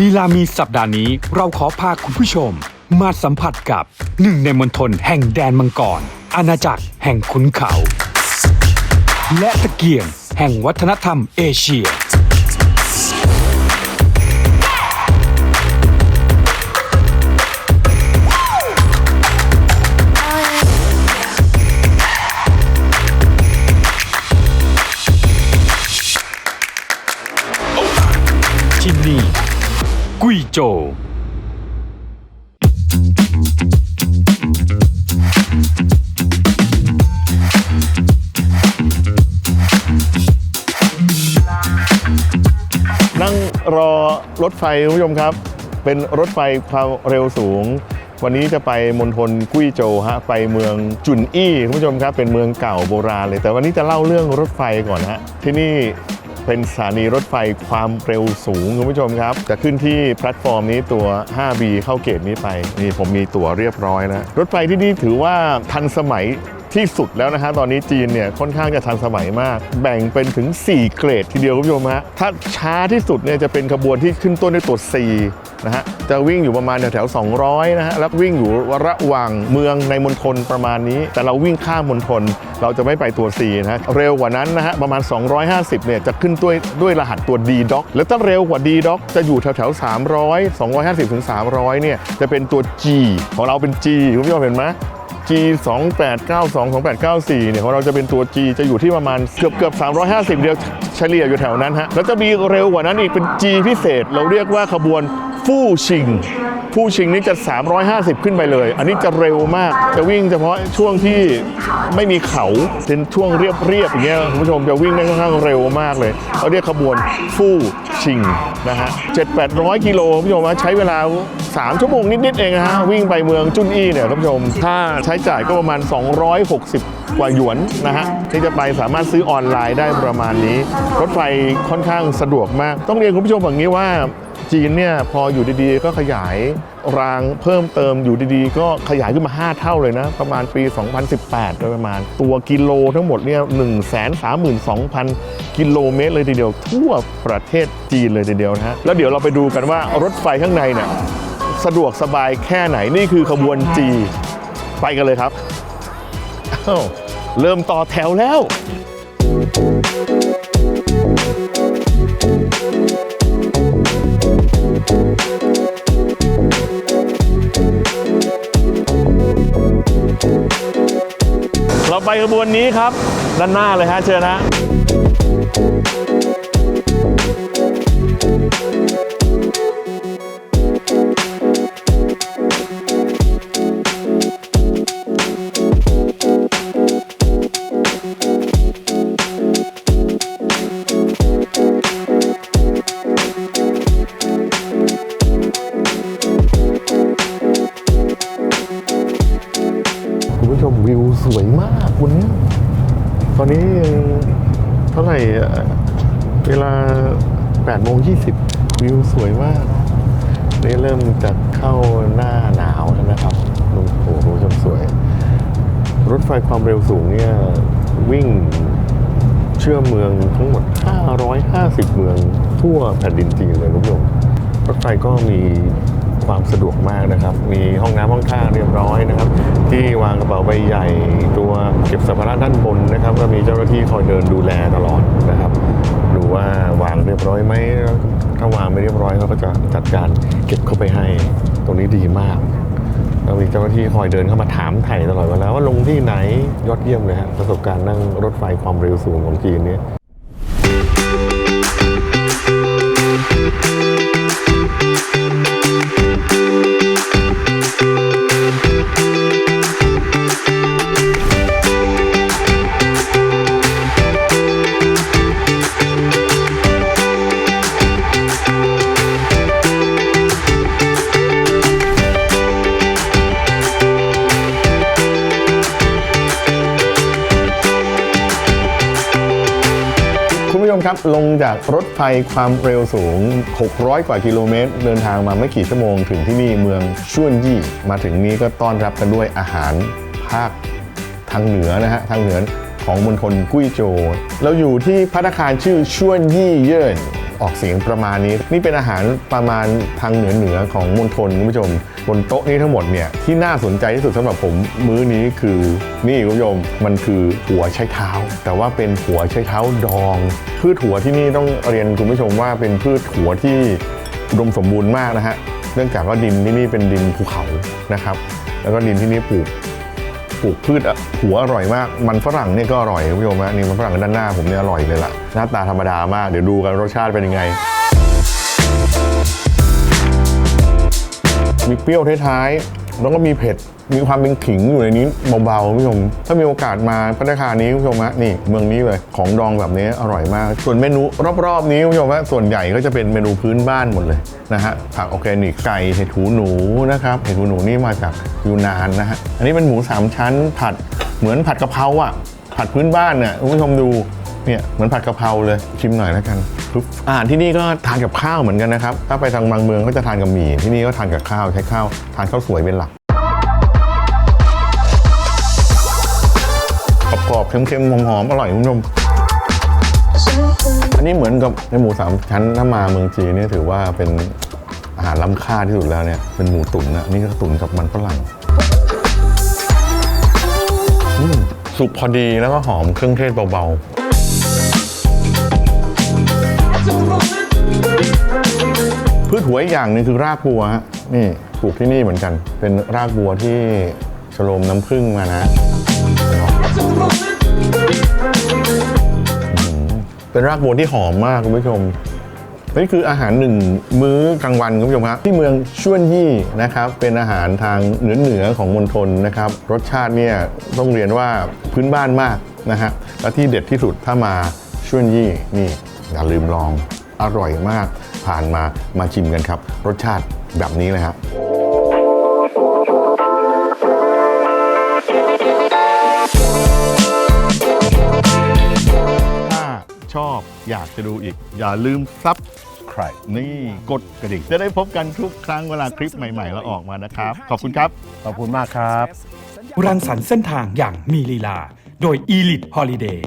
ลีลามีสัปดาห์นี้เราขอพาคุณผู้ชม มาสัมผัสกับหนึ่งในมณฑลแห่งแดนมังกร อาณาจักรแห่งขุนเขา และตะเกียงแห่งวัฒนธรรมเอเชีย กุยโจวนั่งรอรถไฟคุณผู้ชมครับ เป็นรถไฟความเร็วสูง วันนี้จะไปมณฑลกุ้ยโจวฮะไปเมืองจุนอี้คุณผู้ชมครับเป็นเมืองเก่าโบราณเลย แต่วันนี้จะเล่าเรื่องรถไฟก่อนฮะที่นี่ เป็นสถานีรถไฟความเร็วสูงคุณผู้ชมครับ จะขึ้นที่แพลตฟอร์มนี้ตัว 5B เข้าเกตนี้ไป นี่ผมมีตั๋วเรียบร้อยนะรถไฟที่นี่ถือว่าทันสมัย ที่สุดแล้วนะฮะตอนนี้จีนเนี่ยค่อนข้างจะทันสมัยมาก แบ่งเป็นถึง 4 เกรดทีเดียวคุณผู้ชมฮะถ้าช้าที่สุดเนี่ยจะเป็นขบวนที่ขึ้นต้นด้วยตัว C นะฮะจะวิ่งอยู่ประมาณแถวๆ200นะฮะแล้ววิ่งอยู่ระหว่างเมืองในมณฑลประมาณนี้ แต่เราวิ่งข้ามมณฑลเราจะไม่ไปตัว C นะฮะเร็วกว่านั้นนะฮะประมาณ 250เนี่ยจะขึ้นด้วยด้วยรหัสตัว D doc แล้วถ้าเร็วกว่า D doc จะอยู่แถวๆ300 250ถึง300เนี่ยจะเป็นตัว G ของเราเป็น G คุณผู้ชมเห็นไหม G 2 8 9 2 2 8 9 4เนี่ยของเราจะเป็นตัว G จะอยู่ที่ประมาณเกือบเกือบ350 เดียวเฉลี่ยอยู่แถวนั้นฮะแล้วจะมีเร็วกว่านั้นอีกเป็น G พิเศษ เราเรียกว่าขบวนฟู่ชิง ฟู่ชิงนี่จะ 350 ขึ้นไปเลย อันนี้จะเร็วมาก จะวิ่งเฉพาะช่วงที่ไม่มีเขาเป็นช่วงเรียบๆอย่างเงี้ยคุณผู้ชมจะวิ่งได้ค่อนข้างเร็วมากเลยเขาเรียกขบวนฟู่ชิงนะฮะ7-800กิโลคุณผู้ชมว่าใช้เวลา 3 ชั่วโมงนิดๆเองนะฮะวิ่งไปเมืองจุนอี้เนี่ยท่านผู้ชมถ้าใช้จ่ายก็ประมาณ 260 กว่าหยวนนะฮะที่จะไปสามารถซื้อออนไลน์ได้ประมาณนี้ รถไฟค่อนข้างสะดวกมาก ต้องเรียนคุณผู้ชมอย่างนี้ว่า จีนเนี่ยพออยู่ดีๆ ก็ขยายรางเพิ่มเติมอยู่ดีๆ ก็ขยายขึ้นมา 5 เท่าเลยนะ ประมาณปี 2018 โดยประมาณ ตัวกิโลทั้งหมดเนี่ย132,000 กิโลเมตรเลยทีเดียว ทั่วประเทศจีนเลยทีเดียวนะฮะ แล้วเดี๋ยวเราไปดูกันว่ารถไฟข้างในเนี่ยสะดวกสบายแค่ไหนนี่คือขบวน G ไปกันเลยครับ เริ่มต่อแถวแล้วเร ไปขบวนนี้ครับ ด้านหน้าเลยฮะเชิญฮะ วิวสวยมากวันนี้ ตอนนี้ยังเท่าไหร่เวลา8โมง20 วิวสวยมากนี่เริ่มจะเข้าหน้าหนาวแล้วนะครับโอ้โหชมสวย รถไฟความเร็วสูงเนี่ยวิ่งเชื่อมเมืองทั้งหมด 550 เมืองทั่วแผ่นดินจีนเลยคุณผู้ชมรถไฟก็มี ความสะดวกมากนะครับ มีห้องน้ำห้องท่าเรียบร้อยนะครับ ที่วางกระเป๋าใบใหญ่ตัวเก็บสัมภาระด้านบนนะครับ ก็มีเจ้าหน้าที่คอยเดินดูแลตลอดนะครับ ดูว่าวางเรียบร้อยไหมถ้าวางไม่เรียบร้อยเขาก็จะจัดการเก็บเข้าไปให้ ตรงนี้ดีมากแล้วมีเจ้าหน้าที่คอยเดินเข้ามาถามไถ่ตลอดเวลาว่าลงที่ไหนยอดเยี่ยมเลยฮะประสบการณ์นั่งรถไฟความเร็วสูงของจีนเนี่ย ครับ ลงจากรถไฟความเร็วสูง 600 กว่ากิโลเมตร เดินทางมาไม่กี่ชั่วโมงถึงที่นี่เมืองช่วนยี่ มาถึงนี้ก็ต้อนรับกันด้วยอาหารภาคทางเหนือนะฮะ ทางเหนือของมณฑลกุ้ยโจวเราอยู่ที่พัตตาคารชื่อช่วนยี่เยิน ออกเสียงประมาณนี้ นี่เป็นอาหารประมาณทางเหนือเหนือของมณฑลคุณผู้ชม บนโต๊ะนี้ทั้งหมดเนี่ยที่น่าสนใจที่สุดสำหรับผมมื้อนี้คือนี่คุณผู้ชมมันคือหัวไชเท้า แต่ว่าเป็นหัวไชเท้าดองพืชหัวที่นี่ต้องเรียนคุณผู้ชมว่าเป็นพืชหัวที่อุดมสมบูรณ์มากนะฮะเนื่องจากว่าดินที่นี่เป็นดินภูเขานะครับ แล้วก็ดินที่นี่ปลูก ลูกพืชหัวอร่อยมาก มันฝรั่งเนี่ยก็อร่อยคุณผู้ชมฮะนี่มันฝรั่งด้านหน้าผมเนี่ยอร่อยเลยล่ะ หน้าตาธรรมดามากเดี๋ยวดูกันรสชาติเป็นยังไง มีเปรี้ยวท้ายๆแล้วก็มีเผ็ด มีความเป็นขิงอยู่ในนี้เบาๆคุณผู้ชม ถ้ามีโอกาสมาพัตตาคารนี้คุณผู้ชมฮะนี่เมืองนี้เลยของดองแบบนี้อร่อยมาก ส่วนเมนูรอบๆนี้คุณผู้ชมฮะส่วนใหญ่ก็จะเป็นเมนูพื้นบ้านหมดเลยนะฮะผักออร์แกนิกไก่เห็ดหูหนูนะครับเห็ดหูหนูนี่มาจากยูนานนะฮะอันนี้เป็นหมูสามชั้นผัดเหมือนผัดกะเพราอะผัดพื้นบ้านน่ะคุณผู้ชมดูเนี่ยเหมือนผัดกะเพราเลยชิมหน่อยแล้วกันอาหารที่นี่ก็ทานกับข้าวเหมือนกันนะครับ ถ้าไปทางบางเมืองก็จะทานกับหมี่ที่นี่ก็ทานกับข้าวใช้ข้าวทานข้าวสวยเป็นหลัก กรอบเค็มๆหอมๆอร่อยคุณผู้ชมอันนี้เหมือนกับในหมูสามชั้นถ้ามาเมืองจีนนี่ถือว่าเป็นอาหารล้ำค่าที่สุดแล้วเนี่ยเป็นหมูตุ๋นนะนี่ก็ตุ๋นกับมันฝรั่งสุกพอดีแล้วก็หอมเครื่องเทศเบาๆ พืชหัวอีกอย่างหนึงคือรากบัวฮะนี่ปลูกที่นี่เหมือนกัน เป็นรากบัวที่ชโลมน้ำผึ้งมานะ เป็นรากบัวที่หอมมากคุณผู้ชมนี่คืออาหารหนึ่งมื้อกลางวันคุณผู้ชมครับที่เมืองชวนยี่นะครับเป็นอาหารทางเหนือเหนือของมณฑลนะครับ รสชาติเนี่ยต้องเรียนว่าพื้นบ้านมากนะฮะและที่เด็ดที่สุดถ้ามาชวนยี่นี่อย่าลืมลองอร่อยมาก ผ่านมามาชิมกันครับ รสชาติแบบนี้เลยครับ อบอยากจะดูอีก อย่าลืมซับใครนี่กดกระดิ่งจะได้พบกันทุกครั้งเวลาคลิปใหม่ๆแล้วออกมานะครับ ขอบคุณครับ ขอบคุณมากครับ รังสรรค์เส้นทางอย่างมีลีลา โดย Elite Holiday